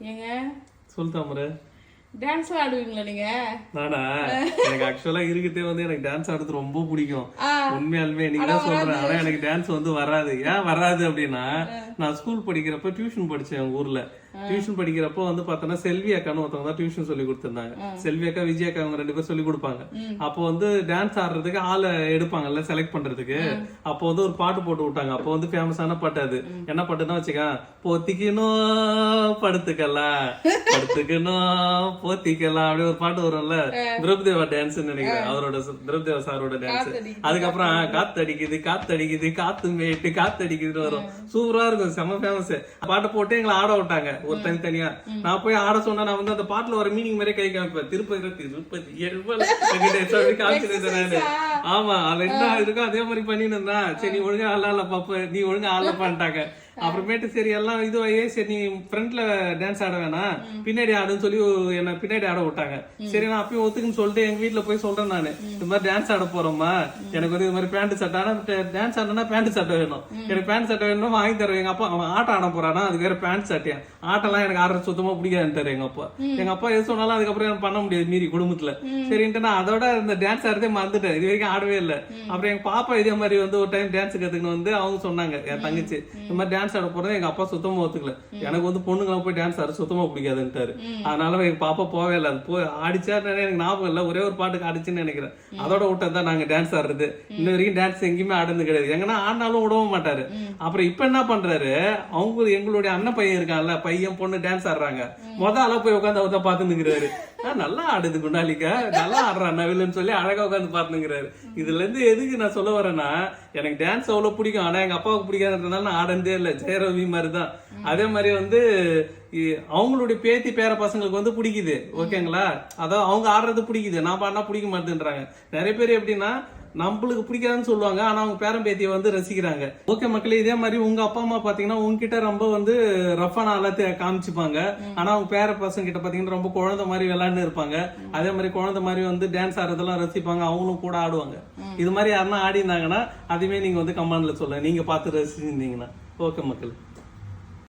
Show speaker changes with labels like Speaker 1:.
Speaker 1: ஏங்க?
Speaker 2: சொல் தாமரை
Speaker 1: டான்ஸ் ஆடுவீங்களா நீங்க?
Speaker 2: நானா? எனக்கு ஆக்சுவலா இருக்கதே வந்து எனக்கு டான்ஸ் ஆடுறது ரொம்ப பிடிக்கும். உண்மையாலுமே நீங்க தான் சொல்றேன். ஆனா எனக்கு டான்ஸ் வந்து வராது. ஏன் வராது அப்படின்னா நான் ஸ்கூல் படிக்கிறப்ப டியூஷன் படிச்சேன் எங்க ஊர்ல. டியூஷன் படிக்கிறப்போ வந்து பார்த்தோன்னா செல்வி அக்கான்னு ஒருத்தவங்க தான் டியூஷன் சொல்லி கொடுத்திருந்தாங்க. செல்வி அக்கா விஜய் அக்கா அவங்க ரெண்டு பேரும் சொல்லி கொடுப்பாங்க. அப்போ வந்து டான்ஸ் ஆடுறதுக்கு ஆளை எடுப்பாங்கல்ல செலக்ட் பண்றதுக்கு. அப்போ வந்து ஒரு பாட்டு போட்டு விட்டாங்க. அப்போ வந்து ஃபேமஸான பாட்டு அது. என்ன பாட்டுன்னா வச்சுக்க. போத்திக்கணும் படுத்துக்கலாம். படுத்துக்கணும் போத்திக்கலாம் அப்படி ஒரு பாட்டு வரும்ல. திரௌபதேவா டான்ஸ் நினைக்கிறேன். அவரோட திரௌபதேவா சாரோட டான்ஸ். அதுக்கப்புறம் ஆ, காத்தடிக்குது காத்தடிக்குது காத்து மேட்டு காத்தடிக்குதுன்னு வரும். சூப்பரா இருக்கும். செம்ம ஃபேமஸ் பாட்டை போட்டு எங்களை ஆட விட்டாங்க. ஒரு தனித்தனியா. நான் போய் ஆட சொன்னா நான் வந்து அந்த பாட்டுல வர மீனிங் மாதிரி கை காமிப்பேன். திருப்பதி திருப்பதி காமிச்சிருந்தேன் ஆமா. அது என்ன இருக்கோ அதே மாதிரி பண்ணிட்டு இருந்தா சரி நீ ஒழுங்கா ஆடல பாப்ப நீ ஒழுங்கா ஆடல பண்ணிட்டாங்க. அப்புறமேட்டு சரி எல்லாம் இதுவாயே சரி நீ ஃப்ரண்ட்ல டான்ஸ் ஆட வேணாம். பின்னாடி ஆடுன்னு சொல்லி என்ன பின்னாடி ஆட விட்டாங்க. சரி நான் அப்பயும் ஒத்துக்குன்னு சொல்லிட்டு எங்க வீட்ல போய் சொல்றேன் நானு. இந்த மாதிரி டான்ஸ் ஆட போறோம்மா. எனக்கு வந்து இது மாதிரி பேண்ட் சட்டை ஆனா டான்ஸ் ஆடணும்னா பேண்ட் சட்டை வேணும். எனக்கு பேண்ட் சட்டை வேணும் வாங்கி தருவேன். எங்க அப்பா அவன் ஆட்டம் ஆட போறானா அது வேற பேண்ட் சட்டையா ஆட்டம்லாம் எனக்கு ஆடுறது சுத்தமா பிடிக்காதுன்னு எங்க அப்பா. எங்க அப்பா எது சொன்னாலும் அதுக்கப்புறம் எனக்கு பண்ண முடியாது மீறி குடும்பத்துல. சரின்ட்டு நான் அதோட இந்த டான்ஸ் ஆடுறதே மறந்துட்டேன். இது வரைக்கும் ஆடவே இல்லை. அப்புறம் எங்க பாப்பா இதே மாதிரி வந்து ஒரு டைம் டான்ஸ் கத்துக்கணும் வந்து அவங்க சொன்னாங்க என் தங்கச்சி. இந்த மாதிரி டான்ஸ் ஆட போறது எங்க அப்பா சுத்தமா ஒத்துக்கல. எனக்கு வந்து பொண்ணுங்களாம் போய் டான்ஸ் ஆட சுத்தமா பிடிக்காதுன்ட்டாரு. அதனால எங்க பாப்பா போவே இல்லை. அது போய் ஆடிச்சா எனக்கு ஞாபகம் இல்லை. ஒரே ஒரு பாட்டுக்கு ஆடிச்சுன்னு நினைக்கிறேன். அதோட விட்டது தான் நாங்க டான்ஸ் ஆடுறது. இன்ன வரைக்கும் டான்ஸ் எங்கேயுமே ஆடுனது கிடையாது. எங்கன்னா ஆடினாலும் விடவும் மாட்டாரு. அப்புறம் இப்ப என்ன பண்றாரு? அவங்க எங்களுடைய அண்ணன் பையன் இருக்கான்ல பையன் பொண்ணு டான்ஸ் ஆடுறாங்க. முத ஆளா போய் உட்காந்து அவதான் பார்த்து நிக்கிறாரு "ஆ, நல்லா ஆடுது குண்டாலிக்கா நல்லா ஆடுறான் நவில்னு சொல்லி அழகா உட்காந்து பார்த்துங்கிறாரு இதுல இருந்து எதுக்கு நான் சொல்ல வரேன்னா எனக்கு டான்ஸ் அவ்வளவு பிடிக்கும். ஆனா எங்க அப்பாவுக்கு பிடிக்காதுன்றதுனால நான் ஆடந்தே இல்லை. ஜெயரவி மாதிரி தான் அதே மாதிரி வந்து அவங்களுடைய பேத்தி பேர பசங்களுக்கு வந்து பிடிக்குது. ஓகேங்களா? அதாவது அவங்க ஆடுறது பிடிக்குது. நான் பாடினா பிடிக்க மாட்டேன்றாங்க. நிறைய பேர் எப்படின்னா நம்மளுக்கு பிடிக்காதுன்னு சொல்லுவாங்க. ஆனா அவங்க பேரன் பேத்தியை வந்து ரசிக்கிறாங்க. ஓகே மக்களே இதே மாதிரி உங்க அப்பா அம்மா பாத்தீங்கன்னா உங்ககிட்ட ரொம்ப வந்து ரஃபான எல்லாத்தையும் காமிச்சுப்பாங்க. ஆனா அவங்க பேர பசங்க கிட்ட பாத்தீங்கன்னா ரொம்ப குழந்தை மாதிரி விளையாண்டு இருப்பாங்க. அதே மாதிரி குழந்தை மாதிரி வந்து டான்ஸ் ஆடுறதெல்லாம் ரசிப்பாங்க. அவங்களும் கூட ஆடுவாங்க. இது மாதிரி யாருன்னா ஆடி இருந்தாங்கன்னா அதுவே நீங்க வந்து கமாண்ட்ல சொல்ல நீங்க பார்த்து ரசிச்சிருந்தீங்கன்னா. ஓகே மக்கள்.